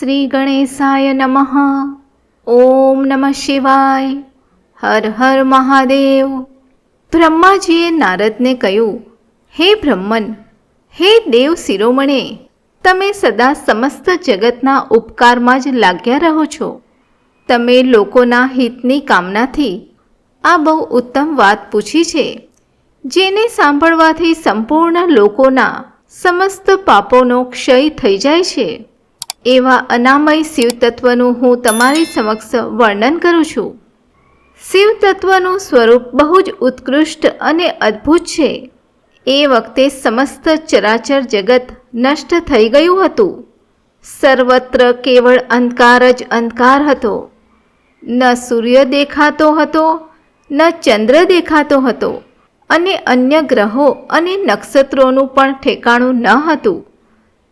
શ્રી ગણેશાય નમઃ ઓમ નમઃ શિવાય હર હર મહાદેવ બ્રહ્માજીએ નારદને કહ્યું, હે બ્રહ્મન, હે દેવ શિરોમણે, તમે સદા સમસ્ત જગતના ઉપકારમાં જ લાગ્યા રહો છો. તમે લોકોના હિતની કામનાથી આ બહુ ઉત્તમ વાત પૂછી છે, જેને સાંભળવાથી સંપૂર્ણ લોકોના સમસ્ત પાપોનો ક્ષય થઈ જાય છે. એવા અનામય શિવ તત્વનું હું તમારી સમક્ષ વર્ણન કરું છું. શિવ તત્વનું સ્વરૂપ બહુ જ ઉત્કૃષ્ટ અને અદ્ભુત છે. એ વખતે સમસ્ત ચરાચર જગત નષ્ટ થઈ ગયું હતું. સર્વત્ર કેવળ અંધકાર જ અંધકાર હતો. ન સૂર્ય દેખાતો હતો, ન ચંદ્ર દેખાતો હતો અને અન્ય ગ્રહો અને નક્ષત્રોનું પણ ઠેકાણું ન હતું.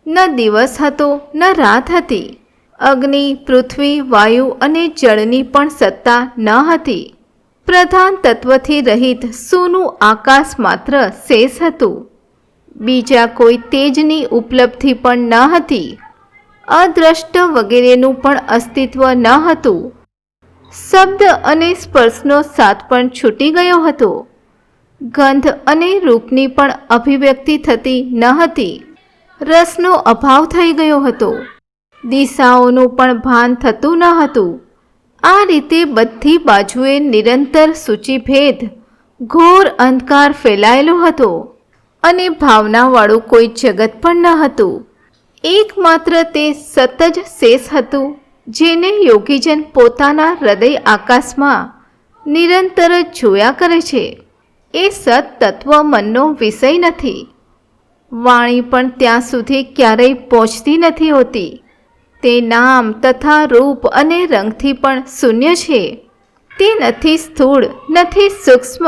ન દિવસ હતો, ન રાત હતી. અગ્નિ, પૃથ્વી, વાયુ અને જળની પણ સત્તા ન હતી. પ્રધાન તત્વથી રહિત સૂનું આકાશ માત્ર શેષ હતું. બીજા કોઈ તેજની ઉપલબ્ધિ પણ ન હતી. અદ્રષ્ટ વગેરેનું પણ અસ્તિત્વ ન હતું. શબ્દ અને સ્પર્શનો સાથ પણ છૂટી ગયો હતો. ગંધ અને રૂપની પણ અભિવ્યક્તિ થતી ન હતી. રસનો અભાવ થઈ ગયો હતો. દિશાઓનું પણ ભાન થતું ન હતું. આ રીતે બધી બાજુએ નિરંતર સૂચિભેદ, ઘોર અંધકાર ફેલાયેલો હતો અને ભાવનાવાળું કોઈ જગત પણ ન હતું. એકમાત્ર તે સત જ શેષ હતું, જેને યોગીજન પોતાના હૃદય આકાશમાં નિરંતર જોયા કરે છે. એ સત તત્વ મનનો વિષય નથી. વાણી પણ ત્યાં સુધી ક્યારેય પહોંચતી નથી હોતી. તે નામ તથા રૂપ અને રંગથી પણ શૂન્ય છે. તે નથી સ્થૂળ, નથી સૂક્ષ્મ,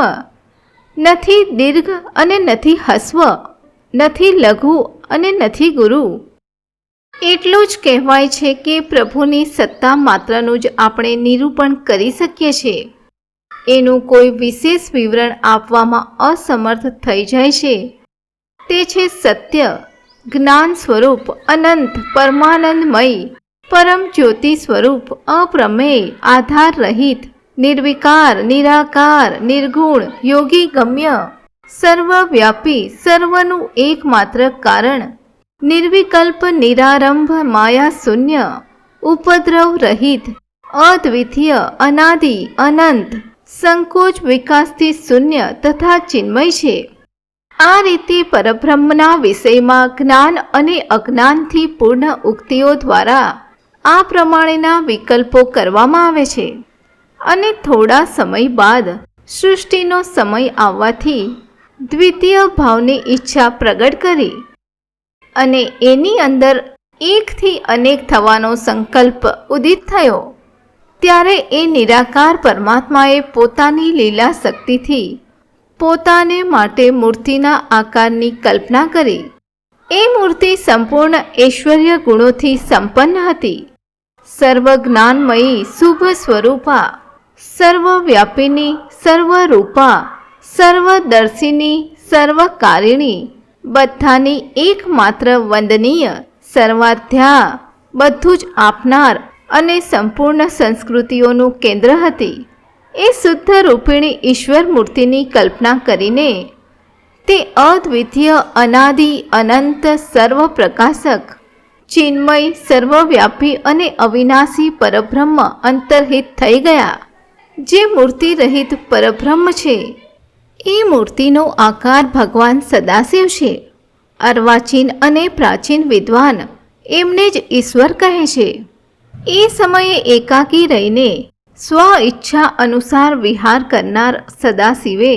નથી દીર્ઘ અને નથી હસ્વ, નથી લઘુ અને નથી ગુરુ. એટલું જ કહેવાય છે કે પ્રભુની સત્તા માત્રનું જ આપણે નિરૂપણ કરી શકીએ છીએ. એનું કોઈ વિશેષ વિવરણ આપવામાં અસમર્થ થઈ જાય છે. તે છે સત્ય, જ્ઞાન સ્વરૂપ, અનંત, પરમાનંદમય, પરમ જ્યોતિ સ્વરૂપ, અપ્રમેય આધાર રહિત નિર્વિકાર, નિરાકાર, નિર્ગુણ યોગી ગમ્ય સર્વવ્યાપી, સર્વનું એકમાત્ર કારણ, નિર્વિકલ્પ, નિરારંભ માયા શૂન્ય ઉપદ્રવ રહિત, અદ્વિતીય, અનાદિ, અનંત, સંકોચ વિકાસથી શૂન્ય તથા ચિન્મય છે. આ રીતે પરબ્રહ્મના વિષયમાં જ્ઞાન અને અજ્ઞાનથી પૂર્ણ ઉક્તિઓ દ્વારા આ પ્રમાણેના વિકલ્પો કરવામાં આવે છે. અને થોડા સમય બાદ સૃષ્ટિનો સમય આવવાથી દ્વિતીય ભાવની ઈચ્છા પ્રગટ કરી અને એની અંદર એકથી અનેક થવાનો સંકલ્પ ઉદિત થયો. ત્યારે એ નિરાકાર પરમાત્માએ પોતાની લીલા શક્તિથી પોતાને માટે મૂર્તિના આકારની કલ્પના કરી. એ મૂર્તિ સંપૂર્ણ ઐશ્વર્ય ગુણોથી સંપન્ન હતી. સર્વજ્ઞાનમયી શુભ સ્વરૂપા, સર્વવ્યાપીની સર્વરૂપા, સર્વદર્શિની સર્વકારિણી, બધાની એકમાત્ર વંદનીય સર્વાધ્યા, બધું જ આપનાર અને સંપૂર્ણ સંસ્કૃતિઓનું કેન્દ્ર હતી. એ શુદ્ધ રૂપિણી ઈશ્વર મૂર્તિની કલ્પના કરીને તે અદ્વિતીય, અનાદિ, અનંત સર્વ પ્રકાશક ચિન્મય, સર્વવ્યાપી અને અવિનાશી પરબ્રહ્મ અંતર્હિત થઈ ગયા. જે મૂર્તિ રહિત પરબ્રહ્મ છે, એ મૂર્તિનો આકાર ભગવાન સદાશિવ છે. અર્વાચીન અને પ્રાચીન વિદ્વાન એમને જ ઈશ્વર કહે છે. એ સમયે એકાકી રહીને સ્વ ઈચ્છા અનુસાર વિહાર કરનાર સદાશિવે.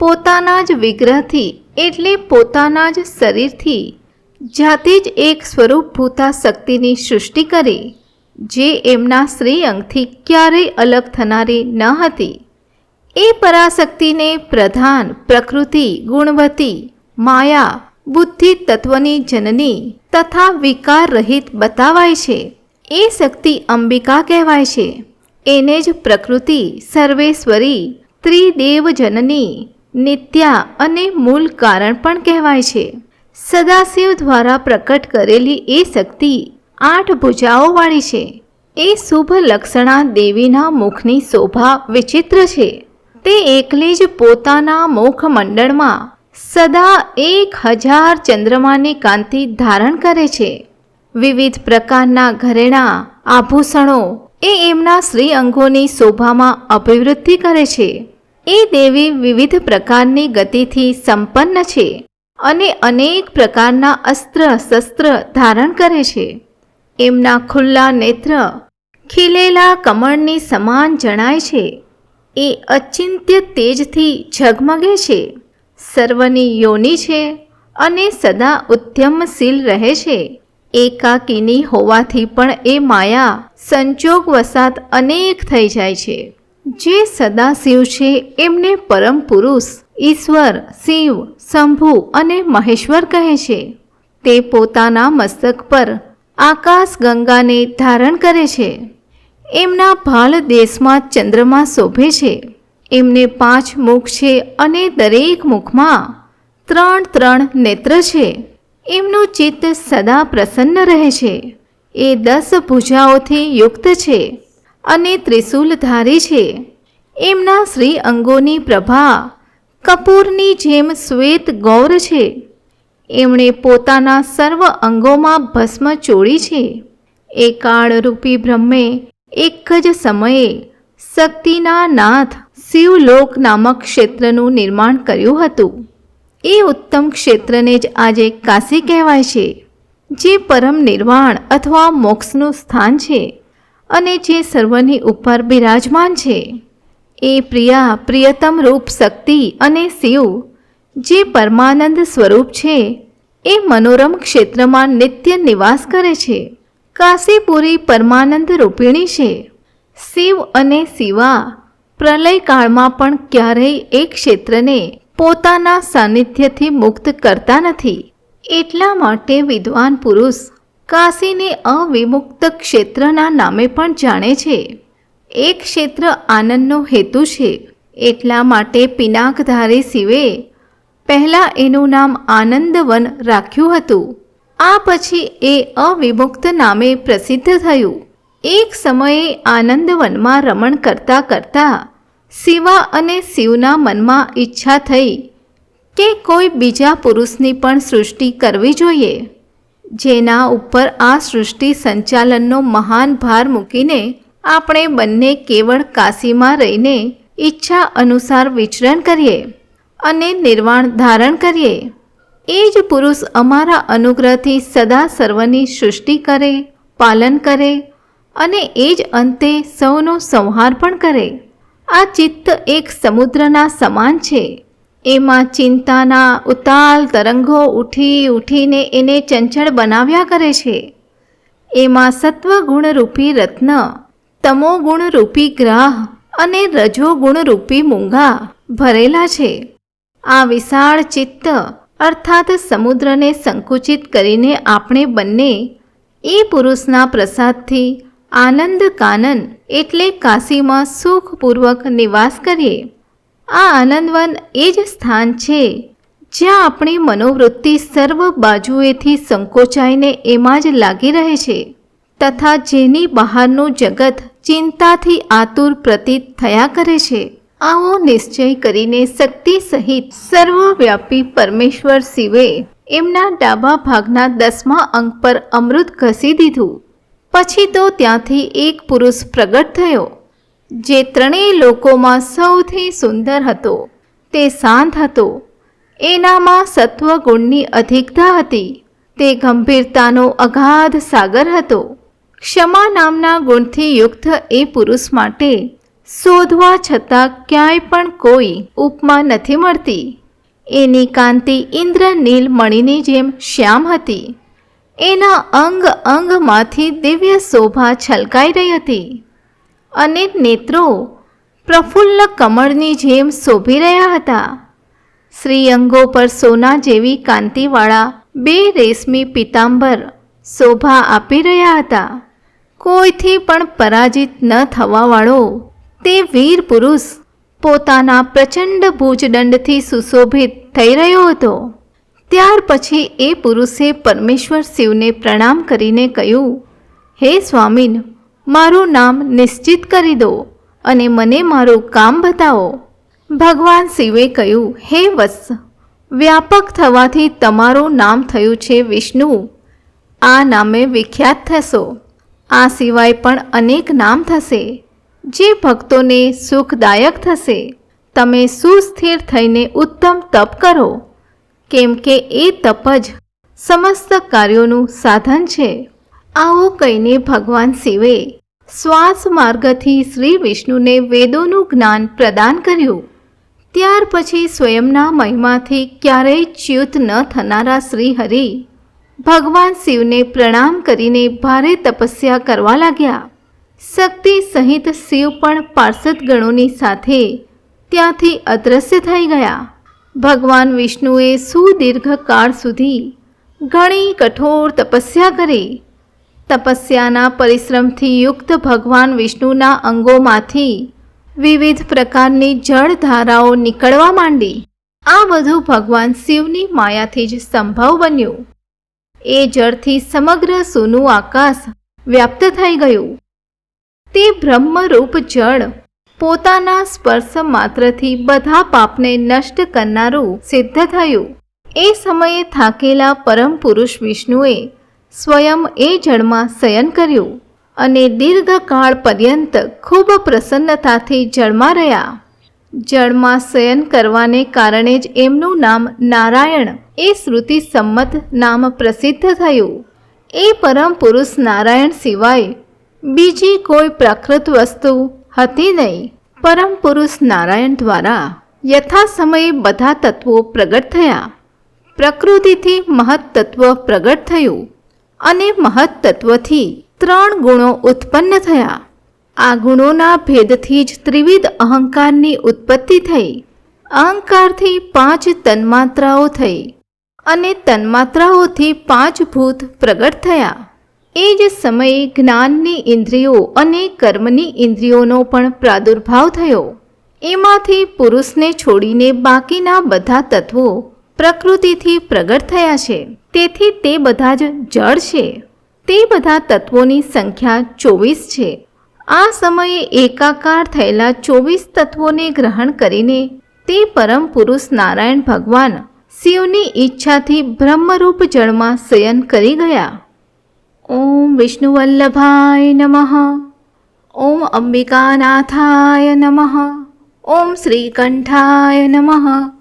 પોતાના જ વિગ્રહથી એટલે પોતાના જ શરીરથી જાતે જ એક સ્વરૂપભૂતા શક્તિની સૃષ્ટિ કરી, જે એમના શ્રીઅંગથી ક્યારેય અલગ થનારી ન હતી. એ પરાશક્તિને પ્રધાન, પ્રકૃતિ, ગુણવતી, માયા, બુદ્ધિ તત્વની જનની તથા વિકાર રહિત બતાવાય છે. એ શક્તિ અંબિકા કહેવાય છે. એને જ પ્રકૃતિ, સર્વેશ્વરી ત્રિદેવ જનની નિત્યા અને મૂળ કારણ પણ કહેવાય છે. સદાશિવ દ્વારા પ્રકટ કરેલી એ શક્તિ આઠ ભુજાઓવાળી છે. એ શુભ લક્ષણા દેવીના મુખની શોભા વિચિત્ર છે. તે એકલી જ પોતાના મુખ મંડળમાં સદા એક હજાર ચંદ્રમાની કાંતિ ધારણ કરે છે. વિવિધ પ્રકારના ઘરેણાં, આભૂષણો એ એમના શ્રી અંગોની શોભામાં અભિવૃદ્ધિ કરે છે. એ દેવી વિવિધ પ્રકારની ગતિથી સંપન્ન છે અને અનેક પ્રકારના અસ્ત્ર શસ્ત્ર ધારણ કરે છે. એમના ખુલ્લા નેત્ર, ખીલેલા કમળની સમાન જણાય છે. એ અચિંત્ય તેજથી ઝગમગે છે. સર્વની યોની છે અને સદા ઉદ્યમશીલ રહે છે. એકાકીની હોવાથી પણ એ માયા સંજોગ વસાત અનેક થઈ જાય છે. જે સદાશિવ છે, એમને પરમ પુરુષ, ઈશ્વર, શિવ, શંભુ અને મહેશ્વર કહે છે. તે પોતાના મસ્તક પર આકાશ ગંગાને ધારણ કરે છે. એમના ભાલ દેશમાં ચંદ્રમાં શોભે છે. એમને પાંચ મુખ છે અને દરેક મુખમાં ત્રણ ત્રણ નેત્ર છે. એમનું ચિત્ત સદા પ્રસન્ન રહે છે. એ દસ ભુજાઓથી યુક્ત છે અને ત્રિશુલધારી છે. એમના શ્રી અંગોની પ્રભા કપૂરની જેમ શ્વેત ગૌર છે. એમણે પોતાના સર્વ અંગોમાં ભસ્મ ચોળી છે. એ કાળરૂપી બ્રહ્મે એક જ સમયે શક્તિના નાથ શિવલોક નામક ક્ષેત્રનું નિર્માણ કર્યું હતું. એ ઉત્તમ ક્ષેત્રને જ આજે કાશી કહેવાય છે, જે પરમ નિર્વાણ અથવા મોક્ષનું સ્થાન છે અને જે સર્વની ઉપર બિરાજમાન છે. એ પ્રિયા પ્રિયતમ રૂપ શક્તિ અને શિવ, જે પરમાનંદ સ્વરૂપ છે, એ મનોરમ ક્ષેત્રમાં નિત્ય નિવાસ કરે છે. કાશીપુરી પરમાનંદ રૂપિણી છે. શિવ અને શિવા પ્રલયકાળમાં પણ ક્યારેય એ ક્ષેત્રને પોતાના સાનિધ્યથી મુક્ત કરતા નથી. એટલા માટે વિદ્વાન પુરુષ કાશીને અવિમુક્ત ક્ષેત્રના નામે પણ જાણે છે. એ ક્ષેત્ર આનંદનો હેતુ છે. એટલા માટે પિનાકધારી શિવે પહેલાં એનું નામ આનંદવન રાખ્યું હતું. આ પછી એ અવિમુક્ત નામે પ્રસિદ્ધ થયું. એક સમયે આનંદવનમાં રમણ કરતા કરતા શિવા અને શિવના મનમાં ઈચ્છા થઈ કે કોઈ બીજા પુરુષની પણ સૃષ્ટિ કરવી જોઈએ. જેના ઉપર આ સૃષ્ટિ સંચાલનનો મહાન ભાર મૂકીને આપણે બંને કેવળ કાશીમાં રહીને ઈચ્છા અનુસાર વિચરણ કરીએ અને નિર્વાણ ધારણ કરીએ. એ જ પુરુષ અમારા અનુગ્રહથી સદા સર્વની સૃષ્ટિ કરે, પાલન કરે અને એ જ અંતે સૌનો સંહાર પણ કરે. આ ચિત્ત એક સમુદ્રના સમાન છે. એમાં ચિંતાના ઉતાલ તરંગો ઉઠી ઉઠીને એને ચંચળ બનાવ્યા કરે છે. એમાં સત્વગુણરૂપી રત્ન, તમોગુણરૂપી ગ્રાહ અને રજોગુણરૂપી મૂંગા ભરેલા છે. આ વિશાળ ચિત્ત અર્થાત સમુદ્રને સંકુચિત કરીને આપણે બંને એ પુરુષના પ્રસાદથી આનંદ કાનન એટલે કાશીમાં સુખપૂર્વક નિવાસ કરીએ. આ આનંદવન એ જ સ્થાન છે, જ્યાં આપણી મનોવૃત્તિ સર્વ બાજુએથી સંકોચાઈને એમાં જ લાગી રહે છે, તથા જેની બહારનું જગત ચિંતાથી આતુર પ્રતીત થયા કરે છે. આવો નિશ્ચય કરીને શક્તિ સહિત સર્વવ્યાપી પરમેશ્વર શિવે એમના ડાબા ભાગના દસમા અંક પર અમૃત ઘસી દીધું. પછી તો ત્યાંથી એક પુરુષ પ્રગટ થયો, જે ત્રણેય લોકોમાં સૌથી સુંદર હતો. તે શાંત હતો. એનામાં સત્વગુણની અધિકતા હતી. તે ગંભીરતાનો અગાધ સાગર હતો. ક્ષમા નામના ગુણથી યુક્ત એ પુરુષ માટે શોધવા છતાં ક્યાંય પણ કોઈ ઉપમા નથી મળતી. એની કાંતિ ઇન્દ્રનીલ મણીની જેમ શ્યામ હતી. એના અંગ અંગમાંથી દિવ્ય શોભા છલકાઈ રહી હતી. અને નેત્રો પ્રફુલ્લ કમળની જેમ શોભી રહ્યા હતા. શ્રી અંગો પર સોના જેવી કાંતિવાળા બે રેશમી પિતાંબર શોભા આપી રહ્યા હતા. કોઈથી પણ પરાજિત ન થવાવાળો, તે વીર પુરુષ પોતાના પ્રચંડ ભુજદંડથી સુશોભિત થઈ રહ્યો હતો. ત્યાર પછી એ પુરુષે પરમેશ્વર શિવને પ્રણામ કરીને કહ્યું, હે સ્વામીન, મારું નામ નિશ્ચિત કરી દો અને મને મારું કામ બતાવો. ભગવાન શિવે કહ્યું, હે વત્સ, વ્યાપક થવાથી તમારું નામ થયું છે વિષ્ણુ. આ નામે વિખ્યાત થશો. આ સિવાય પણ અનેક નામ થશે. જે ભક્તોને સુખદાયક થશે. તમે સુસ્થિર થઈને ઉત્તમ તપ કરો. કેમ કે એ તપ જ સમસ્ત કાર્યોનું સાધન છે. આવું કહીને ભગવાન શિવે શ્વાસ માર્ગથી શ્રી વિષ્ણુને વેદોનું જ્ઞાન પ્રદાન કર્યું. ત્યાર પછી સ્વયંના મહિમાથી ક્યારેય ચ્યુત ન થનારા શ્રી હરિ ભગવાન શિવને પ્રણામ કરીને ભારે તપસ્યા કરવા લાગ્યા. શક્તિ સહિત શિવ પણ પાર્ષદ ગણોની સાથે ત્યાંથી અદૃશ્ય થઈ ગયા. ભગવાન વિષ્ણુએ સુદીર્ઘ કાળ સુધી ઘણી કઠોર તપસ્યા કરી. તપસ્યાના પરિશ્રમથી યુક્ત ભગવાન વિષ્ણુના અંગોમાંથી વિવિધ પ્રકારની જળધારાઓ નીકળવા માંડી. આ બધું ભગવાન શિવની માયાથી જ સંભવ બન્યું. એ જળથી સમગ્ર સૂનું આકાશ વ્યાપ્ત થઈ ગયું. તે બ્રહ્મરૂપ જળ પોતાના સ્પર્શ માત્રથી બધા પાપને નષ્ટ કરનારું સિદ્ધ થયું. એ સમયે થાકેલા પરમ પુરુષ વિષ્ણુએ સ્વયં એ જળમાં શયન કર્યું અને દીર્ઘકાળ પર્યંત ખૂબ પ્રસન્નતાથી જળમાં રહ્યા. જળમાં શયન કરવાને કારણે જ એમનું નામ નારાયણ, એ શ્રુતિ સંમત નામ પ્રસિદ્ધ થયું. એ પરમ પુરુષ નારાયણ સિવાય બીજી કોઈ પ્રાકૃત વસ્તુ હતી નહીં. પરમ પુરુષ નારાયણ દ્વારા યથા સમયે બધા તત્વો પ્રગટ થયા. પ્રકૃતિથી મહત તત્વ પ્રગટ થયું અને મહત તત્વથી ત્રણ ગુણો ઉત્પન્ન થયા. આ ગુણોના ભેદથી જ ત્રિવિધ અહંકારની ઉત્પત્તિ થઈ. અહંકારથી પાંચ તન્માત્રાઓ થઈ અને તન્માત્રાઓથી પાંચ ભૂત પ્રગટ થયા. એ જ સમયે જ્ઞાનની ઇન્દ્રિયો અને કર્મની ઇન્દ્રિયોનો પણ પ્રાદુર્ભાવ થયો. એમાંથી પુરુષને છોડીને બાકીના બધા તત્વો પ્રકૃતિથી પ્રગટ થયા છે. તેથી તે બધા જ જળ છે. તે બધા તત્વોની સંખ્યા ચોવીસ છે. આ સમયે એકાકાર થયેલા ચોવીસ તત્વોને ગ્રહણ કરીને તે પરમ પુરુષ નારાયણ ભગવાન શિવની ઈચ્છાથી બ્રહ્મરૂપ જળમાં શયન કરી ગયા. ॐ विष्णुवल्लभाय नमः। ॐ अम्बिकानाथाय नमः। ॐ श्रीकण्ठाय नमः।